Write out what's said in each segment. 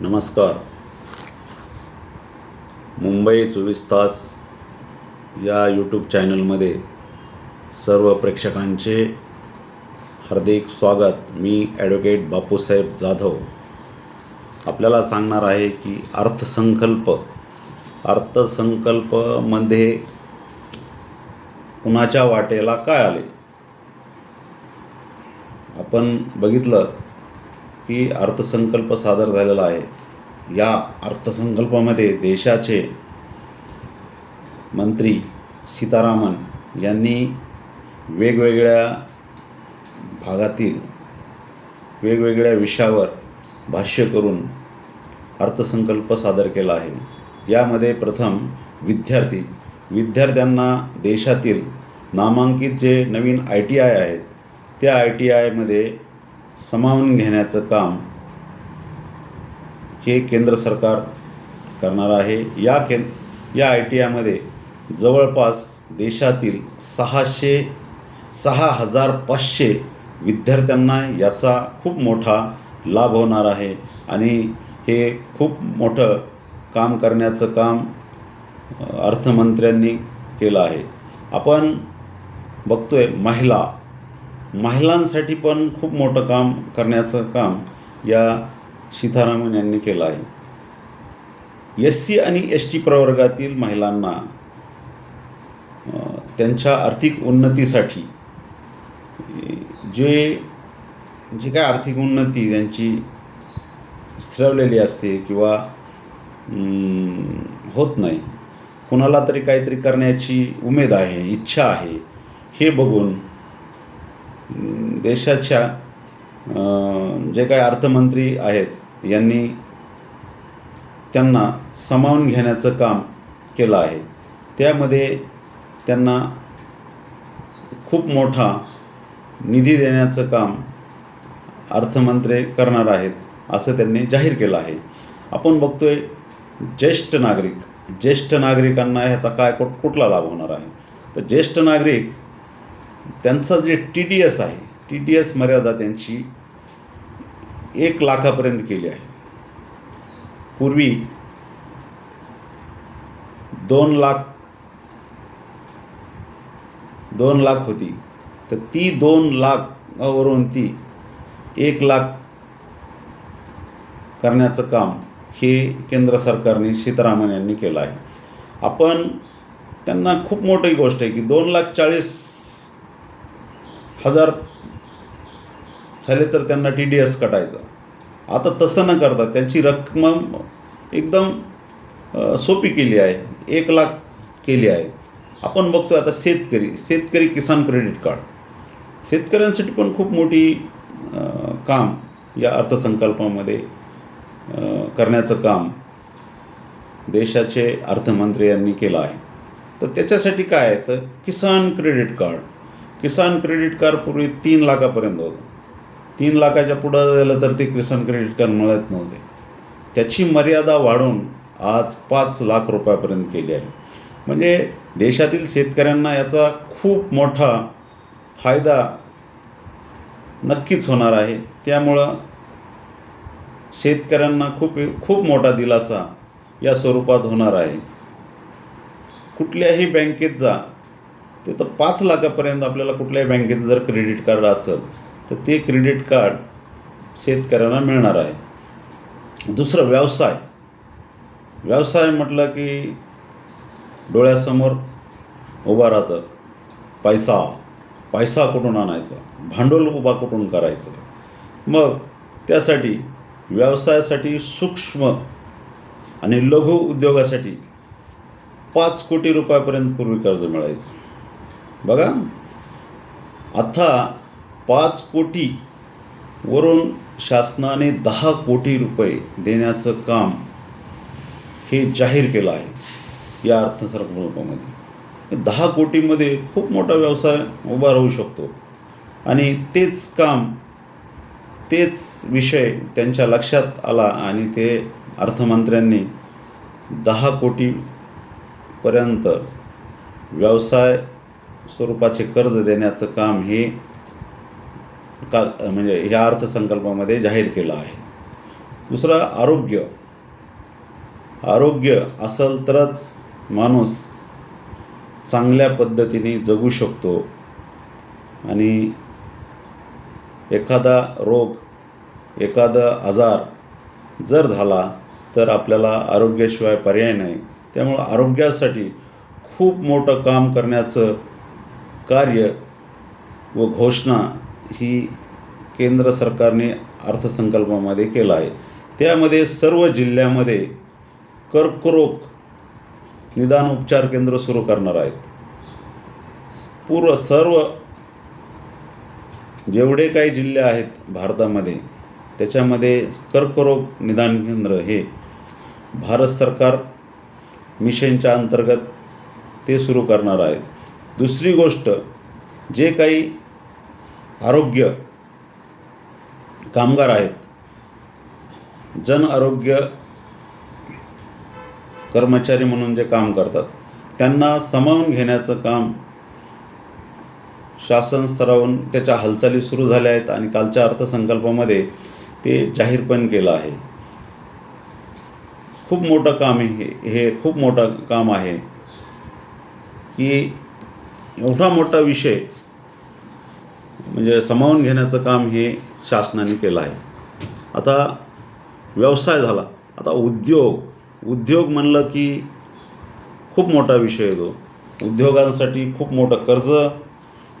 नमस्कार. मुंबई चोवीस तास या यूट्यूब चॅनलमध्ये सर्व प्रेक्षकांचे हार्दिक स्वागत. मी ॲडव्होकेट बापूसाहेब जाधव. आपल्याला सांगणार आहे की अर्थसंकल्प अर्थसंकल्पमध्ये कुणाच्या वाटेला काय आले? आपण बघितलं ही अर्थसंकल्प सादर झालेला आहे. या अर्थसंकल्पामध्ये देशाचे मंत्री सीतारामन यांनी वेगवेगळ्या भागातील वेगवेगळ्या विषयावर भाष्य करून अर्थसंकल्प सादर केला आहे. यामध्ये प्रथम विद्यार्थी. विद्यार्थ्यांना देशातील नामांकित जे नवीन आय टी आय आहेत त्या आय टी आयमध्ये सामावून घेण्याचं काम हे केंद्र सरकार करणार आहे. या कें या आय टी आयमध्ये जवळपास देशातील सहाशे सहा हजार पाचशे विद्यार्थ्यांना याचा खूप मोठा लाभ होणार आहे. आणि हे खूप मोठं काम करण्याचं काम अर्थमंत्र्यांनी केलं आहे. आपण बघतोय महिला महिलांसाठी पण खूप मोठं काम करण्याचं काम या सीतारामन यांनी केलं आहे. एस सी आणि एस टी प्रवर्गातील महिलांना त्यांच्या आर्थिक उन्नतीसाठी जे जे काय आर्थिक उन्नती त्यांची स्थिरवलेली असते किंवा होत नाही कुणाला तरी काहीतरी करण्याची उमेद आहे इच्छा आहे हे बघून देशाच्या जे काही अर्थमंत्री आहेत यांनी त्यांना सामावून घेण्याचं काम केलं आहे. त्यामध्ये त्यांना खूप मोठा निधी देण्याचं काम अर्थमंत्री करणार आहेत असं त्यांनी जाहीर केलं आहे. आपण बघतोय ज्येष्ठ नागरिक ज्येष्ठ नागरिकांना ह्याचा काय कुठ कुठला लाभ होणार आहे? तर ज्येष्ठ नागरिक त्यांचं जे टी डी एस आहे टी डी एस मर्यादा त्यांची एक लाखापर्यंत केली आहे. पूर्वी दोन लाख दोन लाख होती. तर ती दोन लाखावरून ती एक लाख करण्याचं काम हे केंद्र सरकारने सीतारामन यांनी केलं आहे. आपण त्यांना खूप मोठी गोष्ट आहे की दोन लाख चाळीस हजार झाले तर त्यांना टी डी एस कटायचा. आता तसं न करता त्यांची रक्कम एकदम सोपी केली आहे. एक लाख केली आहे. आपण बघतो आता शेतकरी शेतकरी किसान क्रेडिट कार्ड. शेतकऱ्यांसाठी पण खूप मोठी काम या अर्थसंकल्पामध्ये करण्याचं काम देशाचे अर्थमंत्री यांनी केलं आहे. तर त्याच्यासाठी काय आहे? तर Kisan credit card. Kisan credit card पूर्वी तीन लाखापर्यंत होतं. तीन लाखाच्या पुढं झालं तर ते किसान क्रेडिट कार्ड मिळत नव्हते. त्याची मर्यादा वाढवून आज पाच लाख रुपयापर्यंत केली आहे. म्हणजे देशातील शेतकऱ्यांना याचा खूप मोठा फायदा नक्कीच होणार आहे. त्यामुळं शेतकऱ्यांना खूप खूप मोठा दिलासा या स्वरूपात होणार आहे. कुठल्याही बँकेत जा ते तर पाच लाखापर्यंत आपल्याला कुठल्याही बँकेचं जर क्रेडिट कार्ड असेल तर ते क्रेडिट कार्ड शेतकऱ्यांना मिळणार आहे. दुसरं व्यवसाय. व्यवसाय म्हटलं की डोळ्यासमोर उभा राहतं. पैसा. पैसा कुठून आणायचा? भांडवल उभा कुठून करायचं? मग त्यासाठी व्यवसायासाठी सूक्ष्म आणि लघु उद्योगासाठी पाच कोटी रुपयापर्यंत पूर्वी कर्ज मिळायचं. बघा. आता पाच कोटी वरून शासनाने दहा कोटी रुपये देण्याचं काम हे जाहीर केलं आहे या अर्थसंकल्पामध्ये. दहा कोटीमध्ये खूप मोठा व्यवसाय उभा राहू शकतो. आणि तेच काम तेच विषय त्यांच्या लक्षात आला आणि ते अर्थमंत्र्यांनी दहा कोटीपर्यंत व्यवसाय स्वरूपाचे कर्ज देण्याचं काम हे का म्हणजे ह्या अर्थसंकल्पामध्ये जाहीर केलं आहे. दुसरं आरोग्य. आरोग्य असेल तरच माणूस चांगल्या पद्धतीने जगू शकतो आणि एखादा रोग एखादा आजार जर झाला तर आपल्याला आरोग्याशिवाय पर्याय नाही. त्यामुळं आरोग्यासाठी खूप मोठं काम करण्याचं कार्य व घोषणा ही केंद्र सरकारने अर्थसंकल्पामध्ये केला आहे. त्यामध्ये सर्व जिल्ह्यामध्ये कर्करोग निदान उपचार केंद्र सुरू करणार आहेत. पूर्व सर्व जेवढे काही जिल्हे आहेत भारतामध्ये त्याच्यामध्ये कर्करोग निदान केंद्र हे भारत सरकार मिशनच्या अंतर्गत ते सुरू करणार आहेत. दुसरी गोष्ट जे काही आरोग्य कामगार आहेत जन आरोग्य कर्मचारी म्हणून जे काम करतात त्यांना सामावून घेण्याचं काम शासन स्तरावरून त्याच्या हालचाली सुरू झाल्या आहेत आणि कालच्या अर्थसंकल्पामध्ये ते जाहीर पण केलं आहे. खूप मोठं काम आहे हे हे खूप मोठं काम आहे की एवढा मोठा विषय म्हणजे सामावून घेण्याचं काम हे शासनाने केलं आहे. आता व्यवसाय झाला. आता उद्योग उद्योग म्हणलं की खूप मोठा विषय येतो उद्योगांसाठी खूप मोठं कर्ज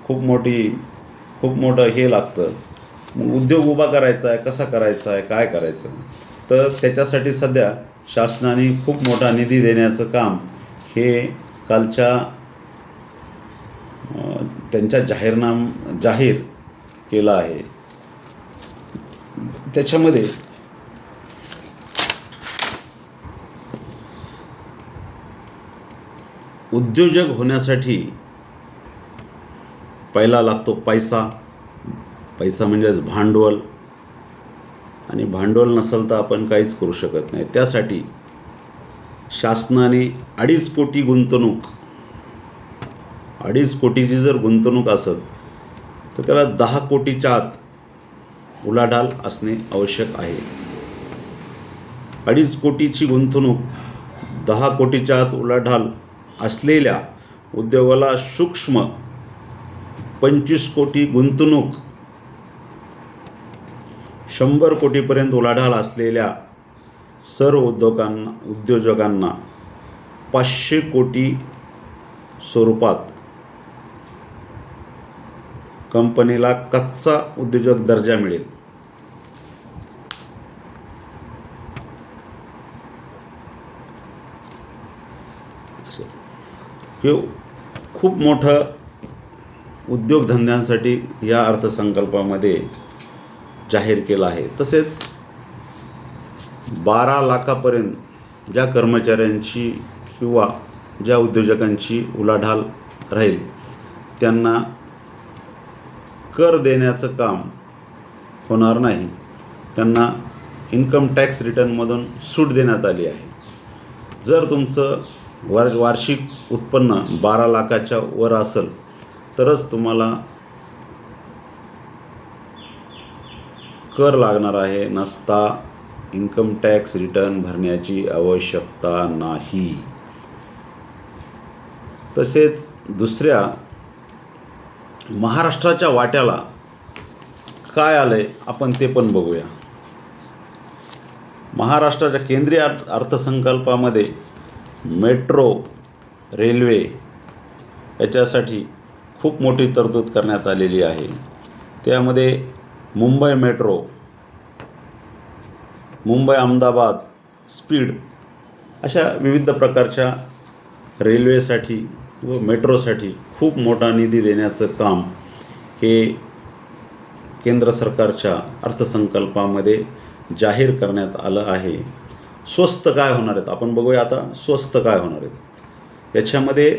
खूप मोठी खूप मोठं हे लागतं. मग उद्योग उभा करायचा आहे कसा करायचा आहे काय करायचं? तर त्याच्यासाठी सध्या शासनाने खूप मोठा निधी देण्याचं काम हे कालच्या त्यांच्या जाहीरनाम जाहीर केला आहे. त्याच्यामध्ये उद्योजक होण्यासाठी पहिला लागतो पैसा. पैसा म्हणजेच भांडवल. आणि भांडवल नसेल तर आपण काहीच करू शकत नाही. त्यासाठी शासनाने अडीच कोटी गुंतवणूक अडीच कोटीची जर गुंतवणूक असेल तर त्याला दहा कोटीच्या आत उलाढाल असणे आवश्यक आहे. अडीच कोटीची गुंतवणूक दहा कोटीच्या आत उलाढाल असलेल्या उद्योगाला सूक्ष्म पंचवीस कोटी गुंतवणूक शंभर कोटीपर्यंत उलाढाल असलेल्या सर्व उद्योगांना उद्योजकांना पाचशे कोटी स्वरूपात कंपनीला कच्चा उद्योजक दर्जा मिळेल. हे खूप मोठं उद्योगधंद्यांसाठी या अर्थसंकल्पामध्ये जाहीर केलं आहे. तसेच बारा लाखापर्यंत ज्या कर्मचाऱ्यांची किंवा ज्या उद्योजकांची उलाढाल राहील त्यांना कर देण्याचं काम होणार नाही. त्यांना इन्कम टॅक्स रिटर्नमधून सूट देण्यात आली आहे. जर तुमचं वार वार्षिक उत्पन्न बारा लाखाच्या वर असेल तरच तुम्हाला कर लागणार आहे. नसता इन्कम टॅक्स रिटर्न भरण्याची आवश्यकता नाही. तसेच दुसऱ्या महाराष्ट्राच्या वाट्याला काय आलं आहे आपण ते पण बघूया. महाराष्ट्राच्या केंद्रीय अर्थ अर्थसंकल्पामध्ये मेट्रो रेल्वे याच्यासाठी खूप मोठी तरतूद करण्यात आलेली आहे. त्यामध्ये मुंबई मेट्रो मुंबई अहमदाबाद स्पीड अशा विविध प्रकारच्या रेल्वेसाठी व मेट्रोसाठी खूप मोठा निधी देण्याचं काम हे केंद्र सरकारच्या अर्थसंकल्पामध्ये जाहीर करण्यात आलं आहे. स्वस्त काय होणार आहेत? आपण बघूया आता स्वस्त काय होणार आहेत? याच्यामध्ये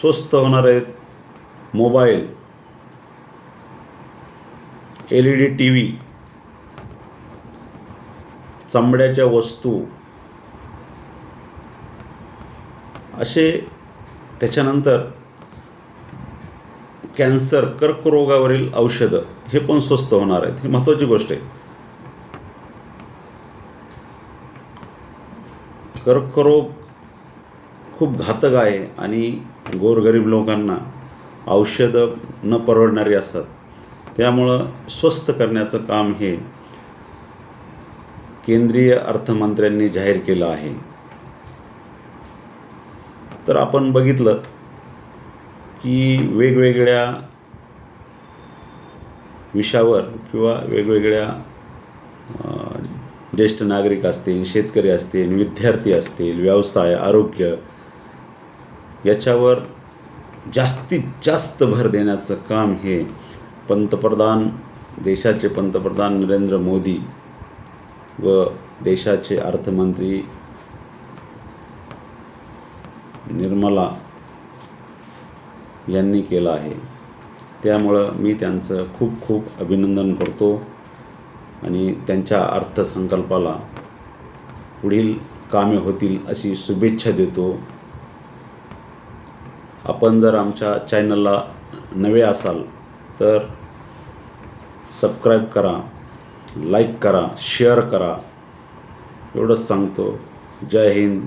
स्वस्त होणार आहेत mobile L E D T V चामड्याच्या वस्तू असे त्याच्यानंतर कॅन्सर कर्करोगावरील औषधं हे पण स्वस्त होणार आहेत. ही महत्त्वाची गोष्ट आहे. कर्करोग खूप घातक आहे आणि गोरगरीब लोकांना औषधं न परवडणारी असतात. त्यामुळं स्वस्त करण्याचं काम हे केंद्रीय अर्थमंत्र्यांनी जाहीर केलं आहे. तर आपण बघितलं की वेगवेगळ्या विषयावर किंवा वेगवेगळ्या ज्येष्ठ नागरिक असतील शेतकरी असतील विद्यार्थी असतील व्यवसाय आरोग्य याच्यावर जास्तीत जास्त भर देण्याचं काम हे पंतप्रधान देशाचे पंतप्रधान नरेंद्र मोदी व देशाचे अर्थमंत्री निर्मला यांनी केलं आहे. त्यामुळं मी त्यांचं खूप खूप अभिनंदन करतो आणि त्यांच्या अर्थसंकल्पाला पुढील कामे होतील अशी शुभेच्छा देतो. आपण जर आमच्या चॅनलला नवे असाल तर सबस्क्राईब करा लाईक करा शेअर करा. एवढंच सांगतो. जय हिंद.